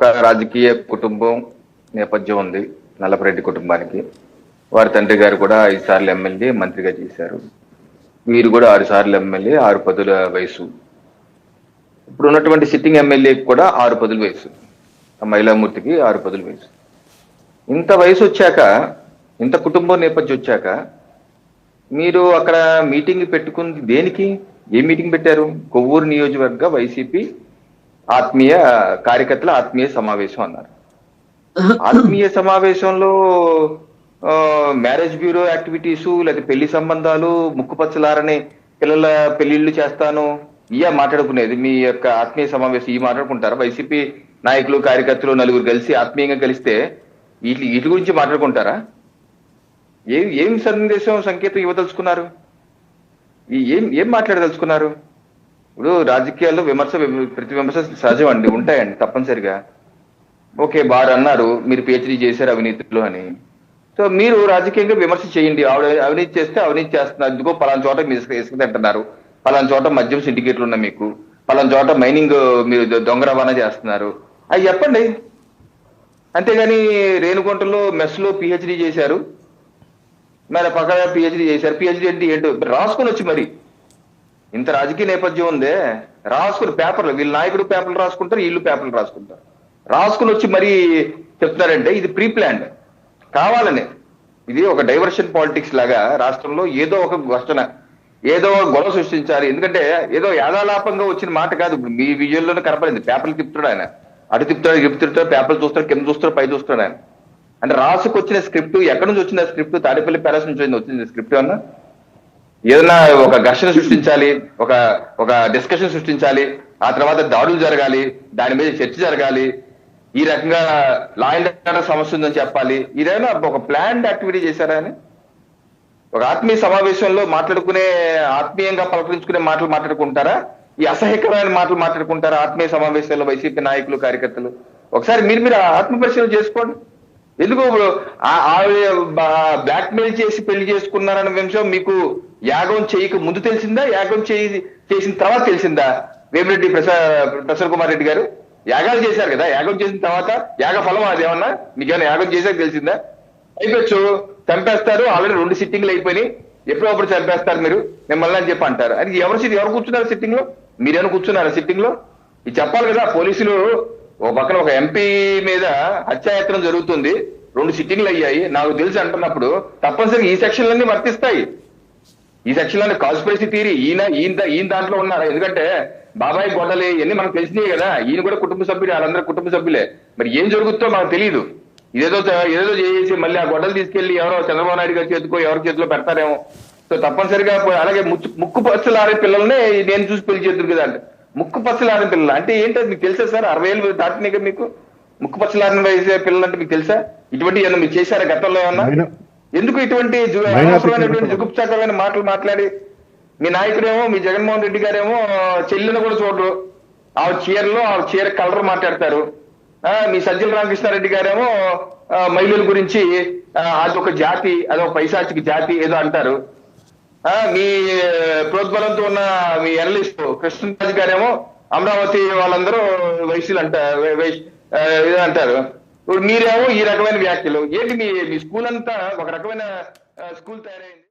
ఒక రాజకీయ కుటుంబం నేపథ్యం ఉంది నల్లపరెడ్డి కుటుంబానికి. వారి తండ్రి గారు కూడా ఐదు సార్లు ఎమ్మెల్యే మంత్రిగా చేశారు. మీరు కూడా ఆరు సార్లు ఎమ్మెల్యే ఆరు పదుల వయసు. ఇప్పుడు ఉన్నటువంటి సిట్టింగ్ ఎమ్మెల్యేకి కూడా ఆరు పదుల వయసు. మహిళామూర్తికి ఆరు పదుల వయసు. ఇంత వయసు వచ్చాక ఇంత కుటుంబం నేపథ్యం వచ్చాక మీరు అక్కడ మీటింగ్ పెట్టుకుంది దేనికి? ఏ మీటింగ్ పెట్టారు? కొవ్వూరు నియోజకవర్గ వైసీపీ ఆత్మీయ కార్యకర్తల ఆత్మీయ సమావేశం అన్నారు. ఆత్మీయ సమావేశంలో మ్యారేజ్ బ్యూరో యాక్టివిటీస్ లేదా పెళ్ళి సంబంధాలు ముక్కుపచ్చలారని పిల్లల పెళ్ళిళ్ళు చేస్తాను. ఇయా మాట్లాడుకునేది. మీ యొక్క ఆత్మీయ సమావేశం ఈ మాట్లాడుకుంటారా? వైసీపీ నాయకులు కార్యకర్తలు నలుగురు కలిసి ఆత్మీయంగా కలిస్తే వీటి వీటి గురించి మాట్లాడుకుంటారా? ఏం ఏం సందేశం సంకేతం ఇవ్వదలుచుకున్నారు? ఏం ఏం మాట్లాడదలుచుకున్నారు? ఇప్పుడు రాజకీయాల్లో విమర్శ ప్రతి విమర్శ సహజం అండి ఉంటాయండి తప్పనిసరిగా. ఓకే బార్ అన్నారు మీరు పిహెచ్డీ చేశారు అవినీతిలో అని. సో మీరు రాజకీయంగా విమర్శ చేయండి ఆవిడ అవినీతి చేస్తే అవినీతి చేస్తున్నారు ఇదిగో పలానా చోట మీరు ఇసుక తింటున్నారు పలానా చోట మద్యం సిండికేట్లు ఉన్నాయి మీకు పలానా చోట మైనింగ్ మీరు దొ- దొంగ రవాణా చేస్తున్నారు. అవి చెప్పండి. అంతేగాని రేణుగుంటలో మెస్లో పిహెచ్డీ చేశారు మరి పక్కన పిహెచ్డీ చేశారు. పిహెచ్డీ అంటే ఏంటో రాసుకొని వచ్చి మరి. ఇంత రాజకీయ నేపథ్యం ఉందే రాసుకుని పేపర్లు వీళ్ళ నాయకుడు పేపర్లు రాసుకుంటారు వీళ్ళు పేపర్లు రాసుకుంటారు. రాసుకుని వచ్చి మరీ చెప్తున్నారంటే ఇది ప్రీ ప్లాన్ కావాలని. ఇది ఒక డైవర్షన్ పాలిటిక్స్ లాగా రాష్ట్రంలో ఏదో ఒక ఘర్షణ ఏదో ఒక గొడవ సృష్టించాలి. ఎందుకంటే ఏదో యాదాలాపంగా వచ్చిన మాట కాదు. ఇప్పుడు మీ విజయంలోనే కనపడింది. పేపర్లు తిప్పుతాడు ఆయన. అటు తిప్పుతాడు ఇటు తిప్పుతాడు పేపర్లు చూస్తాడు కింద చూస్తాడు పై చూస్తాడు ఆయన. అంటే రాసుకొచ్చిన స్క్రిప్ట్ ఎక్కడి నుంచి వచ్చింది ఆ స్క్రిప్ట్? తాడేపల్లి ప్యాలెస్ నుంచి వచ్చింది స్క్రిప్ట్ అన్నా ఏదైనా ఒక ఘర్షణ సృష్టించాలి ఒక ఒక డిస్కషన్ సృష్టించాలి ఆ తర్వాత దాడులు జరగాలి దాని మీద చర్చ జరగాలి ఈ రకంగా లా అండ్ ఆర్డర్ సమస్య ఉందని చెప్పాలి. ఇదేనా ఒక ప్లాన్ యాక్టివిటీ చేశారా అని? ఒక ఆత్మీయ సమావేశంలో మాట్లాడుకునే ఆత్మీయంగా పలకరించుకునే మాటలు మాట్లాడుకుంటారా? ఈ అసహ్యకరమైన మాటలు మాట్లాడుకుంటారా ఆత్మీయ సమావేశాల్లో వైసీపీ నాయకులు కార్యకర్తలు? ఒకసారి మీరు మీరు ఆత్మ పరిశీలన చేసుకోండి. ఎందుకు ఆ- ఆవిడ చేసి పెళ్ళి చేసుకున్నారన్న విషయం మీకు యాగం చేయక ముందు తెలిసిందా? యాగం చేయి చేసిన తర్వాత తెలిసిందా? వేమిరెడ్డి ప్రసాద్ ప్రసన్న కుమార్ రెడ్డి గారు? యాగాలు చేశారు కదా? యాగం చేసిన తర్వాత యాగ ఫలం అది ఏమన్నా? మీకేమైనా యాగం చేశాక తెలిసిందా? అయిపోవచ్చు. చంపేస్తారు. ఆల్రెడీ రెండు సిట్టింగ్లు అయిపోయినాయి. ఎప్పుడో అప్పుడు చంపేస్తారు మీరు. మిమ్మల్ని అని చెప్పి అంటారు. అది ఎవరు sit- ఎవరు కూర్చున్నారు సిట్టింగ్లో మీరేమైనా కూర్చున్నారు సిట్టింగ్లో ఇది చెప్పాలి కదా పోలీసులు ఒక పక్కన ఒక ఎంపీ మీద హత్యాయత్నం జరుగుతుంది. రెండు సిట్టింగ్లు అయ్యాయి. నాకు తెలిసి అంటున్నప్పుడు తప్పనిసరిగా ఈ సెక్షన్లన్నీ వర్తిస్తాయి. ఈ సెక్షన్లోనే కాన్స్పిరసీ థియరీ ఈయన ఈయన ఈయన దాంట్లో ఉన్నారు. ఎందుకంటే బాబాయ్ గొడవలు ఇవన్నీ మనకు తెలిసినాయి కదా. ఈయన కూడా కుటుంబ సభ్యులు వాళ్ళందరూ కుటుంబ సభ్యులే. మరి ఏం జరుగుతుందో మనకు తెలియదు ఇదేదో ఏదో చేసి మళ్ళీ ఆ గొడవలు తీసుకెళ్ళి ఎవరో చంద్రబాబు నాయుడు గారి చేతికో ఎవరి చేతిలో పెడతారేమో. సో తప్పనిసరిగా అలాగే ముక్కు ముక్కు ఆడే పిల్లల్ని నేను చూసి పెళ్ళి చేతురు కదా అంటే. ముక్కు ఆడే పిల్లలు. అంటే ఏంటో మీకు తెలుసా సార్? అరవై ఏళ్ళు దాటినాయి కదా మీకు. ముక్కు పచ్చలు ఆడిన వయసు పిల్లలు అంటే మీకు తెలుసా? ఇటువంటి ఏమన్నా మీరు చేశారా గతంలో ఏమన్నా? ఎందుకు ఇటువంటి అనవసరమైనటువంటి. జుగుప్సాకరమైన మాటలు మాట్లాడి మీ నాయకుడేమో మీ జగన్మోహన్ రెడ్డి గారేమో చెల్లిని కూడా చూడరు ఆ చీరలో ఆ చీర కలర్ మాట్లాడతారు. ఆ, మీ సజ్జల రామకృష్ణారెడ్డి గారేమో మహిళల గురించి అదొక జాతి అదొక పైశాచిక జాతి ఏదో అంటారు. ఆ, మీ ప్రోద్బలంతో ఉన్న మీ ఎనలిస్ట్ కృష్ణరాజు గారేమో అమరావతి వాళ్ళందరూ వైశ్యులు అంట వై- వైశ్- ఆ, ఏదో అంటారు ఇప్పుడు మీరేమో ఈ రకమైన వ్యాఖ్యలు. ఏంటి మీ మీ స్కూల్ అంతా ఒక రకమైన స్కూల్ తయారైంది?